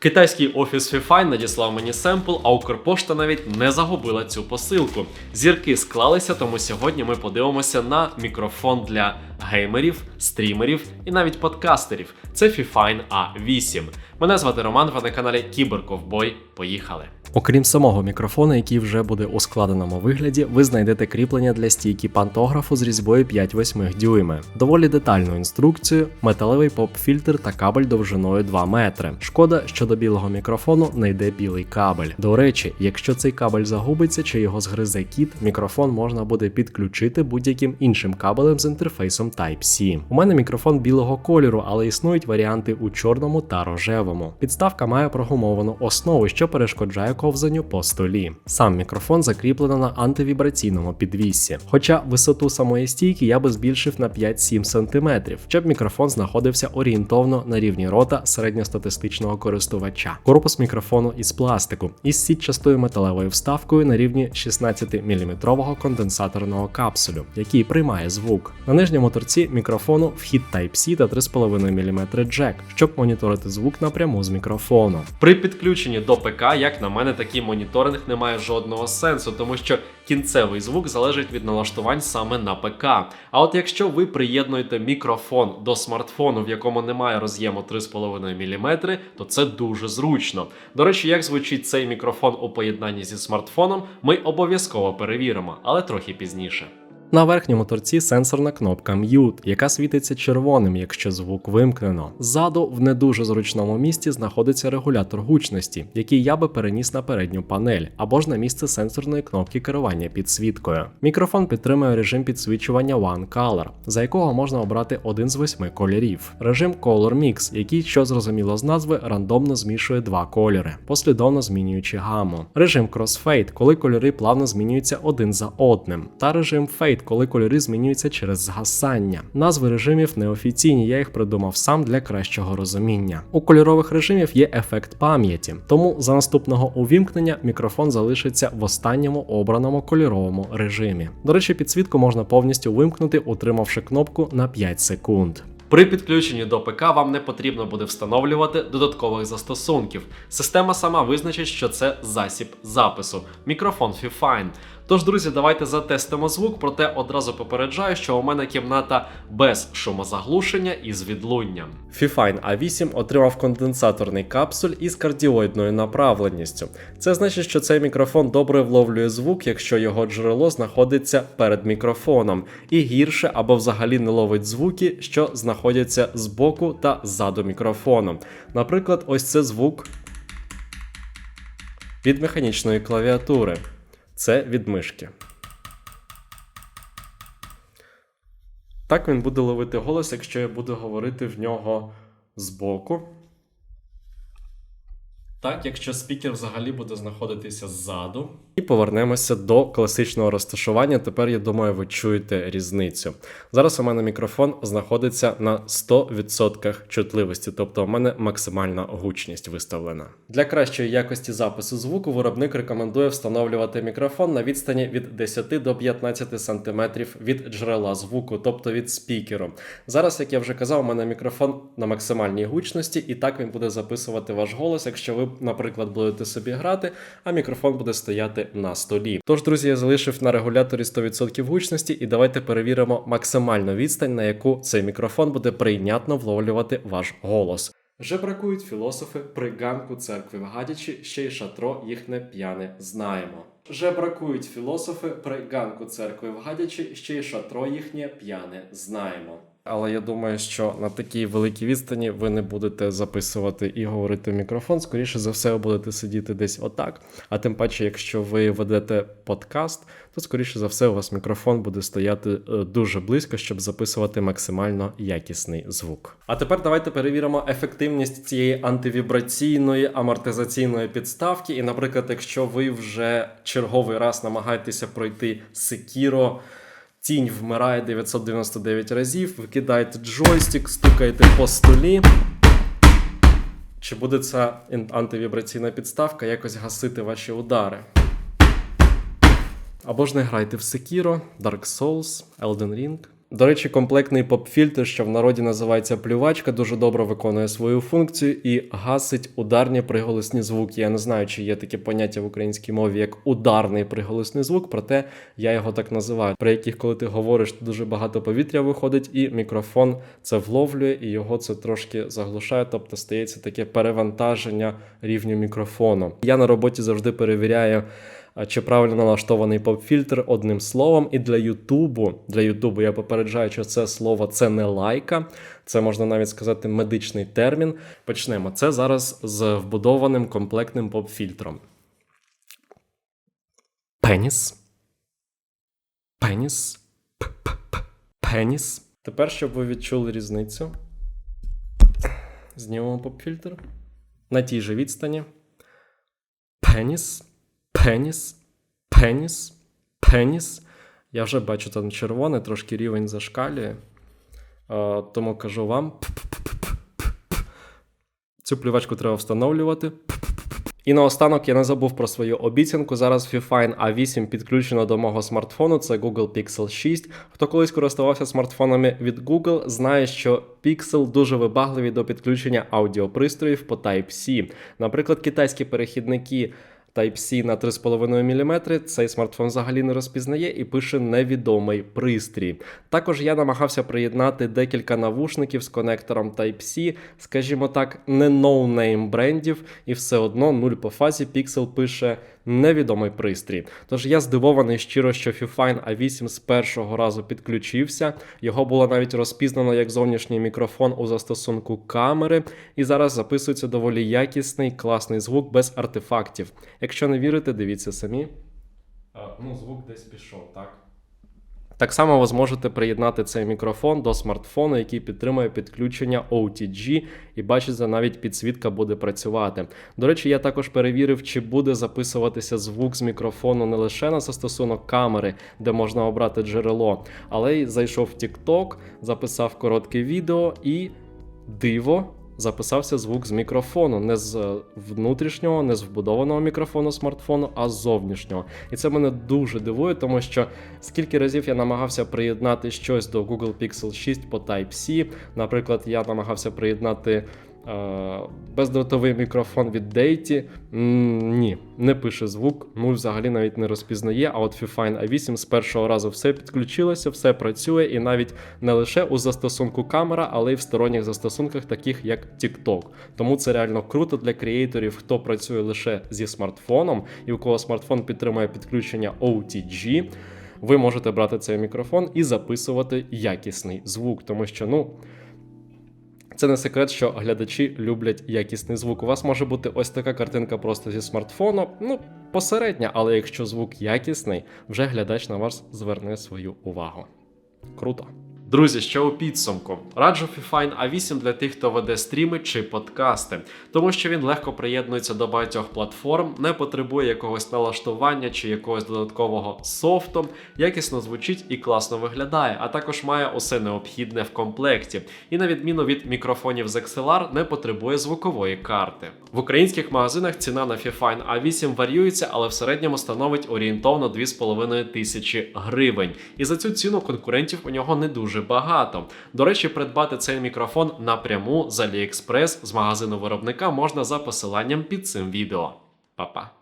Китайський офіс Fifine надіслав мені семпл, а Укрпошта навіть не загубила цю посилку. Зірки склалися, тому сьогодні ми подивимося на мікрофон для геймерів, стрімерів і навіть подкастерів. Це Fifine A8. Мене звати Роман, ви на каналі Кіберковбой. Поїхали! Окрім самого мікрофона, який вже буде у складеному вигляді, ви знайдете кріплення для стійки пантографу з різьбою 5,8 дюйми, доволі детальну інструкцію, металевий поп-фільтр та кабель довжиною 2 метри. Шкода, що до білого мікрофону не йде білий кабель. До речі, якщо цей кабель загубиться чи його згризе кіт, мікрофон можна буде підключити будь-яким іншим кабелем з інтерфейсом Type-C. У мене мікрофон білого кольору, але існують варіанти у чорному та рожевому. Підставка має прогумовану основу, що перешкоджає ковзанню по столі. Сам мікрофон закріплено на антивібраційному підвіссі. Хоча висоту самої стійки я би збільшив на 5-7 см, щоб мікрофон знаходився орієнтовно на рівні рота середньостатистичного користувача. Корпус мікрофону із пластику із сітчастою металевою вставкою на рівні 16-мм конденсаторного капсулю, який приймає звук. На нижньому торці мікрофону вхід Type-C та 3,5 мм джек, щоб моніторити звук напряму з мікрофону. При підключенні до ПК, як на мене, такий моніторинг не має жодного сенсу, тому що кінцевий звук залежить від налаштувань саме на ПК. А от якщо ви приєднуєте мікрофон до смартфону, в якому немає роз'єму 3,5 мм, то це дуже зручно. До речі, як звучить цей мікрофон у поєднанні зі смартфоном, ми обов'язково перевіримо, але трохи пізніше. На верхньому торці сенсорна кнопка Mute, яка світиться червоним, якщо звук вимкнено. Ззаду, в не дуже зручному місці, знаходиться регулятор гучності, який я би переніс на передню панель або ж на місце сенсорної кнопки керування підсвіткою. Мікрофон підтримує режим підсвічування One Color, за якого можна обрати один з восьми кольорів. Режим Color Mix, який, що зрозуміло з назви, рандомно змішує два кольори, послідовно змінюючи гаму. Режим Crossfade, коли кольори плавно змінюються один за одним. Та режим Fade, коли кольори змінюються через згасання. Назви режимів неофіційні, я їх придумав сам для кращого розуміння. У кольорових режимів є ефект пам'яті, тому за наступного увімкнення мікрофон залишиться в останньому обраному кольоровому режимі. До речі, підсвітку можна повністю вимкнути, утримавши кнопку на 5 секунд. При підключенні до ПК вам не потрібно буде встановлювати додаткових застосунків. Система сама визначить, що це засіб запису, мікрофон Fifine. Тож, друзі, давайте затестимо звук, проте одразу попереджаю, що у мене кімната без шумозаглушення і з відлунням. Fifine A8 отримав конденсаторний капсуль із кардіоїдною направленістю. Це значить, що цей мікрофон добре вловлює звук, якщо його джерело знаходиться перед мікрофоном, і гірше або взагалі не ловить звуки, що знаходяться збоку та ззаду мікрофону. Наприклад, ось це звук від механічної клавіатури. Це від мишки. Так він буде ловити голос, якщо я буду говорити в нього збоку. Так, якщо спікер взагалі буде знаходитися ззаду. І повернемося до класичного розташування. Тепер, я думаю, ви чуєте різницю. Зараз у мене мікрофон знаходиться на 100% чутливості, тобто у мене максимальна гучність виставлена. Для кращої якості запису звуку виробник рекомендує встановлювати мікрофон на відстані від 10 до 15 см від джерела звуку, тобто від спікеру. Зараз, як я вже казав, у мене мікрофон на максимальній гучності, і так він буде записувати ваш голос, якщо ви, наприклад, будете собі грати, а мікрофон буде стояти на столі. Тож, друзі, я залишив на регуляторі 100% гучності, і давайте перевіримо максимальну відстань, на яку цей мікрофон буде прийнятно вловлювати ваш голос. Вже бракують філософи при ганку церкви в гадячі, ще й шатро їхне п'яне знаємо. Вже бракують філософи при ганку церкви в гадячі, ще й шатро їхнє п'яне знаємо. Але я думаю, що на такій великій відстані ви не будете записувати і говорити в мікрофон. Скоріше за все, ви будете сидіти десь отак. А тим паче, якщо ви ведете подкаст, то скоріше за все у вас мікрофон буде стояти е, дуже близько, щоб записувати максимально якісний звук. А тепер давайте перевіримо ефективність цієї антивібраційної амортизаційної підставки. І, наприклад, якщо ви вже черговий раз намагаєтеся пройти Sekiro, Тінь вмирає 999 разів, викидаєте джойстик, стукаєте по столі. Чи буде ця антивібраційна підставка якось гасити ваші удари? Або ж не грайте в Sekiro, Dark Souls, Elden Ring. До речі, комплектний поп-фільтр, що в народі називається плювачка, дуже добре виконує свою функцію і гасить ударні приголосні звуки. Я не знаю, чи є таке поняття в українській мові як ударний приголосний звук, проте я його так називаю, при яких, коли ти говориш, дуже багато повітря виходить, і мікрофон це вловлює, і його це трошки заглушає, тобто стається таке перевантаження рівню мікрофону. Я на роботі завжди перевіряю. Чи правильно налаштований поп-фільтр одним словом, і для Ютубу, для Ютубу я попереджаю, що це слово це не лайка, це можна навіть сказати медичний термін. Почнемо. Це зараз з вбудованим комплектним поп-фільтром. Пеніс. Пеніс. Пеніс. Тепер, щоб ви відчули різницю, знімемо поп-фільтр на тій же відстані. Пеніс. Пеніс, пеніс, пеніс. Я вже бачу там червоне, трошки рівень зашкалює. Тому кажу вам. Цю плівачку треба встановлювати. І наостанок я не забув про свою обіцянку. Зараз Fifine A8 підключено до мого смартфону. Це Google Pixel 6. Хто колись користувався смартфонами від Google, знає, що Pixel дуже вибагливі до підключення аудіопристроїв по Type-C. Наприклад, китайські перехідники. Type-C на 3,5 мм цей смартфон взагалі не розпізнає і пише невідомий пристрій. Також я намагався приєднати декілька навушників з конектором Type-C, скажімо так, не ноунейм брендів, і все одно нуль по фазі Pixel пише невідомий пристрій. Тож я здивований щиро, що Fifine A8 з першого разу підключився. Його було навіть розпізнано як зовнішній мікрофон у застосунку камери, і зараз записується доволі якісний, класний звук без артефактів. Якщо не вірите, дивіться самі. ну, звук десь пішов, так? Так само ви зможете приєднати цей мікрофон до смартфону, який підтримує підключення OTG, і бачите, навіть підсвітка буде працювати. До речі, я також перевірив, чи буде записуватися звук з мікрофону не лише на застосунок камери, де можна обрати джерело, але й зайшов в TikTok, записав коротке відео і диво записався звук з мікрофону, не з е, внутрішнього, не з вбудованого мікрофону смартфону, а з зовнішнього. І це мене дуже дивує, тому що скільки разів я намагався приєднати щось до Google Pixel 6 по Type-C. Наприклад, я намагався приєднати. Е, Бездротовий мікрофон від Deity, ні, не пише звук, нуль взагалі навіть не розпізнає. А от Fifine A8 з першого разу все підключилося, все працює, і навіть не лише у застосунку камера, але й в сторонніх застосунках, таких як TikTok. Тому це реально круто для креаторів, хто працює лише зі смартфоном, і у кого смартфон підтримує підключення OTG. Ви можете брати цей мікрофон і записувати якісний звук, тому що ну. Це не секрет, що глядачі люблять якісний звук. У вас може бути ось така картинка просто зі смартфону, ну посередня, але якщо звук якісний, вже глядач на вас зверне свою увагу. Круто. Друзі, що у підсумку раджу Fifine A8 для тих, хто веде стріми чи подкасти, тому що він легко приєднується до багатьох платформ, не потребує якогось налаштування чи якогось додаткового софту, якісно звучить і класно виглядає, а також має усе необхідне в комплекті. І на відміну від мікрофонів з XLR, не потребує звукової карти. В українських магазинах ціна на Fifine A8 варіюється, але в середньому становить орієнтовно 2,5 тисячі гривень. І за цю ціну конкурентів у нього не дуже багато. До речі, придбати цей мікрофон напряму з AliExpress з магазину виробника можна за посиланням під цим відео. Па-па!